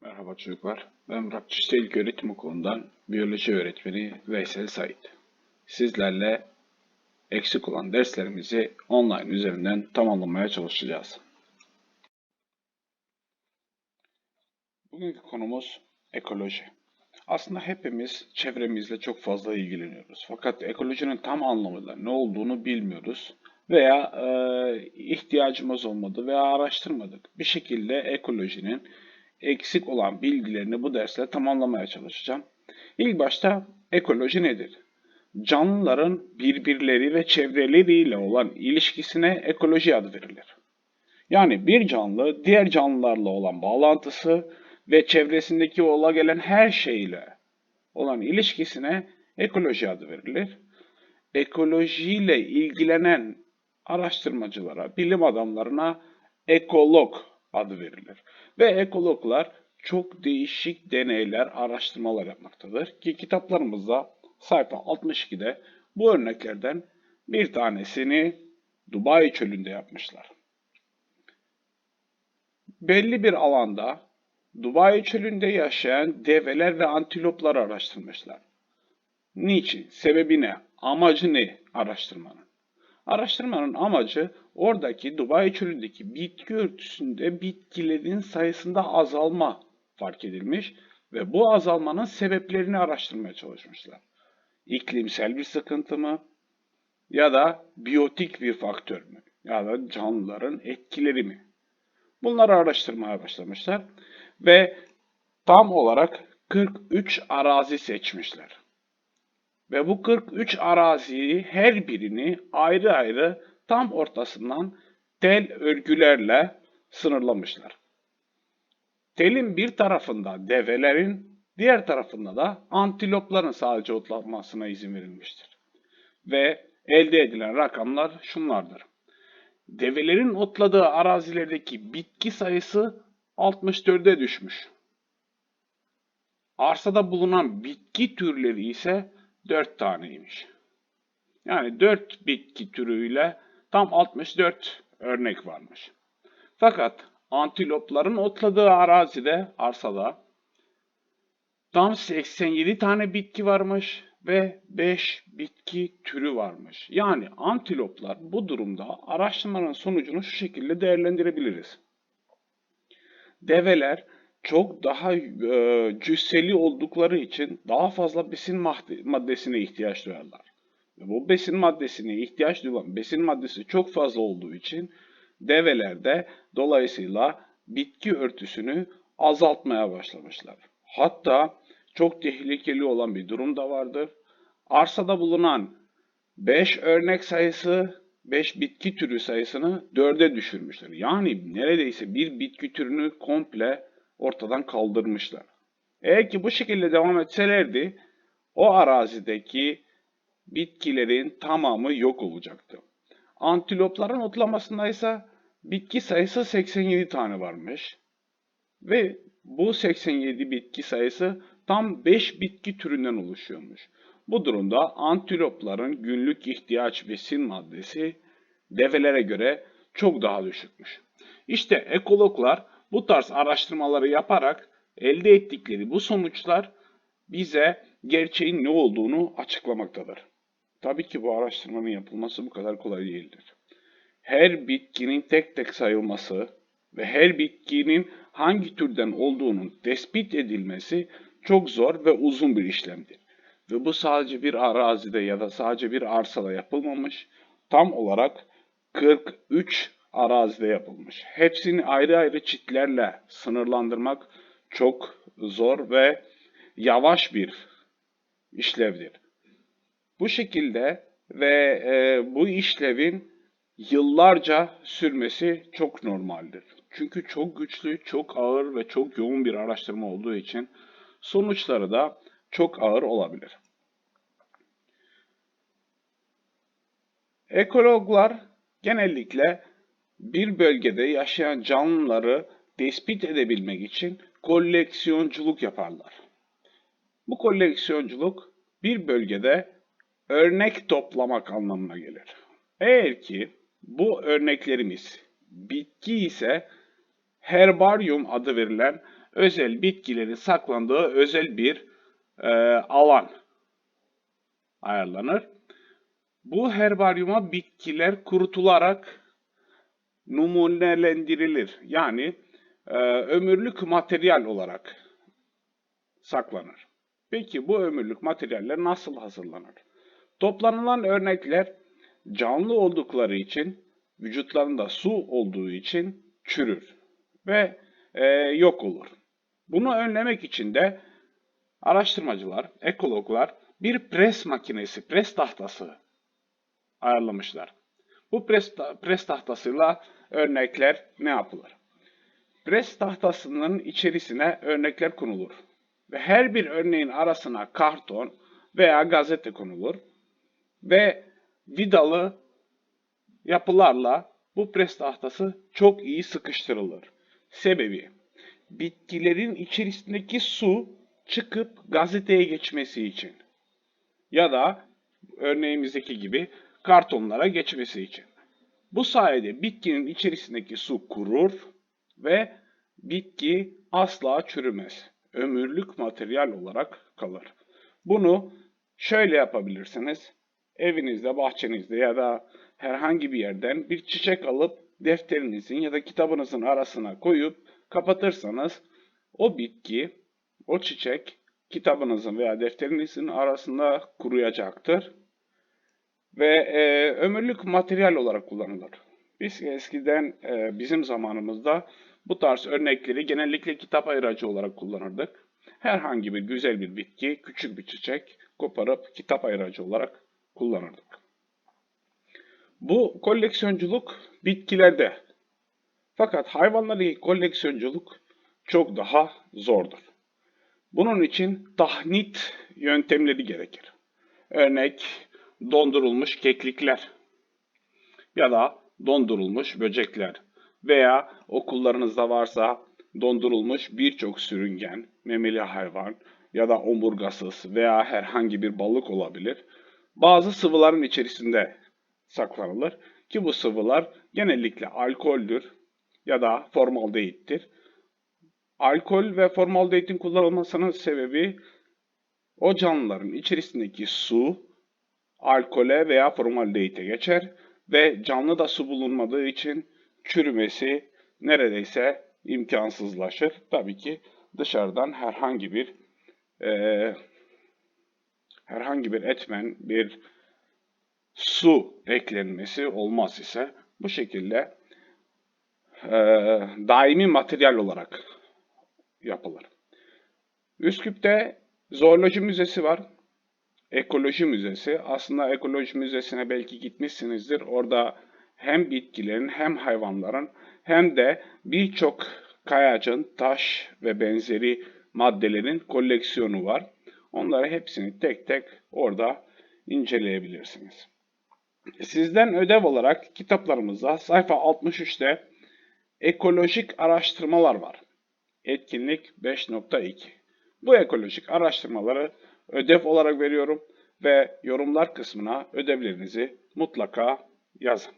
Merhaba çocuklar. Ben Burak Çişte İlk Öğretim Okulu'ndan Biyoloji Öğretmeni Veysel Sait. Sizlerle eksik olan derslerimizi online üzerinden tamamlamaya çalışacağız. Bugünkü konumuz ekoloji. Aslında hepimiz çevremizle çok fazla ilgileniyoruz. Fakat ekolojinin tam anlamıyla ne olduğunu bilmiyoruz veya e, ihtiyacımız olmadı veya araştırmadık. Bir şekilde ekolojinin eksik olan bilgilerini bu derste tamamlamaya çalışacağım. İlk başta ekoloji nedir? Canlıların birbirleri ve çevreleriyle olan ilişkisine ekoloji adı verilir. Yani bir canlı diğer canlılarla olan bağlantısı ve çevresindeki ola gelen her şeyle olan ilişkisine ekoloji adı verilir. Ekolojiyle ilgilenen araştırmacılara, bilim adamlarına ekolog adı verilir. Ve ekologlar çok değişik deneyler, araştırmalar yapmaktadır. Ki kitaplarımızda sayfa 62'de bu örneklerden bir tanesini Dubai çölünde yapmışlar. Belli bir alanda Dubai çölünde yaşayan develer ve antilopları araştırmışlar. Niçin? Sebebi ne? Amacı ne araştırmanın? Araştırmanın amacı oradaki Dubai çölündeki bitki örtüsünde bitkilerin sayısında azalma fark edilmiş ve bu azalmanın sebeplerini araştırmaya çalışmışlar. İklimsel bir sıkıntı mı ya da biyotik bir faktör mü ya da canlıların etkileri mi? Bunları araştırmaya başlamışlar ve tam olarak 43 arazi seçmişler. Ve bu 43 araziyi her birini ayrı ayrı tam ortasından tel örgülerle sınırlamışlar. Telin bir tarafında develerin, diğer tarafında da antilopların sadece otlanmasına izin verilmiştir. Ve elde edilen rakamlar şunlardır. Develerin otladığı arazilerdeki bitki sayısı 64'e düşmüş. Arsada bulunan bitki türleri ise 4 taneymiş. Yani 4 bitki türüyle tam 64 örnek varmış. Fakat antilopların otladığı arazide, arsada tam 87 tane bitki varmış ve 5 bitki türü varmış. Yani antiloplar bu durumda araştırmanın sonucunu şu şekilde değerlendirebiliriz. Develer çok daha e, cüsseli oldukları için daha fazla besin maddesine ihtiyaç duyarlar. Bu besin maddesine ihtiyaç duyulan besin maddesi çok fazla olduğu için develerde dolayısıyla bitki örtüsünü azaltmaya başlamışlar. Hatta çok tehlikeli olan bir durum da vardır. Arsada bulunan 5 örnek sayısı 5 bitki türü sayısını 4'e düşürmüşler. Yani neredeyse bir bitki türünü komple ortadan kaldırmışlar. Eğer ki bu şekilde devam etselerdi o arazideki bitkilerin tamamı yok olacaktı. Antilopların otlamasında ise bitki sayısı 87 tane varmış. Ve bu 87 bitki sayısı tam 5 bitki türünden oluşuyormuş. Bu durumda antilopların günlük ihtiyaç besin maddesi develere göre çok daha düşükmüş. İşte ekologlar bu tarz araştırmaları yaparak elde ettikleri bu sonuçlar bize gerçeğin ne olduğunu açıklamaktadır. Tabii ki bu araştırmanın yapılması bu kadar kolay değildir. Her bitkinin tek tek sayılması ve her bitkinin hangi türden olduğunun tespit edilmesi çok zor ve uzun bir işlemdir. Ve bu sadece bir arazide ya da sadece bir arsada yapılmamış, tam olarak 43 arazide yapılmış. Hepsini ayrı ayrı çitlerle sınırlandırmak çok zor ve yavaş bir işlevdir. Bu şekilde ve e, bu işlevin yıllarca sürmesi çok normaldir. Çünkü çok güçlü, çok ağır ve çok yoğun bir araştırma olduğu için sonuçları da çok ağır olabilir. Ekologlar genellikle bir bölgede yaşayan canlıları tespit edebilmek için koleksiyonculuk yaparlar. Bu koleksiyonculuk bir bölgede örnek toplamak anlamına gelir. Eğer ki bu örneklerimiz bitki ise herbaryum adı verilen özel bitkilerin saklandığı özel bir e, alan ayarlanır. Bu herbaryuma bitkiler kurutularak numunelendirilir. Yani e, ömürlük materyal olarak saklanır. Peki bu ömürlük materyaller nasıl hazırlanır? Toplanılan örnekler canlı oldukları için, vücutlarında su olduğu için çürür ve e, yok olur. Bunu önlemek için de araştırmacılar, ekologlar bir pres makinesi, pres tahtası ayarlamışlar. Bu pres, pres tahtasıyla örnekler ne yapılır? Pres tahtasının içerisine örnekler konulur. Ve her bir örneğin arasına karton veya gazete konulur. Ve vidalı yapılarla bu pres tahtası çok iyi sıkıştırılır. Sebebi bitkilerin içerisindeki su çıkıp gazeteye geçmesi için ya da örneğimizdeki gibi kartonlara geçmesi için. Bu sayede bitkinin içerisindeki su kurur ve bitki asla çürümez. Ömürlük materyal olarak kalır. Bunu şöyle yapabilirsiniz. Evinizde, bahçenizde ya da herhangi bir yerden bir çiçek alıp defterinizin ya da kitabınızın arasına koyup kapatırsanız o bitki, o çiçek kitabınızın veya defterinizin arasında kuruyacaktır ve e, ömürlük materyal olarak kullanılır. Biz eskiden e, bizim zamanımızda bu tarz örnekleri genellikle kitap ayıracı olarak kullanırdık. Herhangi bir güzel bir bitki, küçük bir çiçek koparıp kitap ayıracı olarak kullanırdık. Bu koleksiyonculuk bitkilerde. Fakat hayvanlardaki koleksiyonculuk çok daha zordur. Bunun için tahnit yöntemleri gerekir. Örnek dondurulmuş keklikler ya da dondurulmuş böcekler veya okullarınızda varsa dondurulmuş birçok sürüngen, memeli hayvan ya da omurgasız veya herhangi bir balık olabilir. Bazı sıvıların içerisinde saklanılır ki bu sıvılar genellikle alkoldür ya da formaldehittir. Alkol ve formaldehidin kullanılmasının sebebi o canlıların içerisindeki su alkole veya formaldehite geçer ve canlı da su bulunmadığı için çürümesi neredeyse imkansızlaşır. Tabii ki dışarıdan herhangi bir e, herhangi bir etmen, bir su eklenmesi olmaz ise bu şekilde e, daimi materyal olarak yapılır. Üsküp'te zooloji müzesi var. Ekoloji Müzesi. Aslında Ekoloji Müzesi'ne belki gitmişsinizdir. Orada hem bitkilerin hem hayvanların hem de birçok kayacın, taş ve benzeri maddelerin koleksiyonu var. Onları hepsini tek tek orada inceleyebilirsiniz. Sizden ödev olarak kitaplarımızda sayfa 63'te ekolojik araştırmalar var. Etkinlik 5.2. Bu ekolojik araştırmaları ödev olarak veriyorum ve yorumlar kısmına ödevlerinizi mutlaka yazın.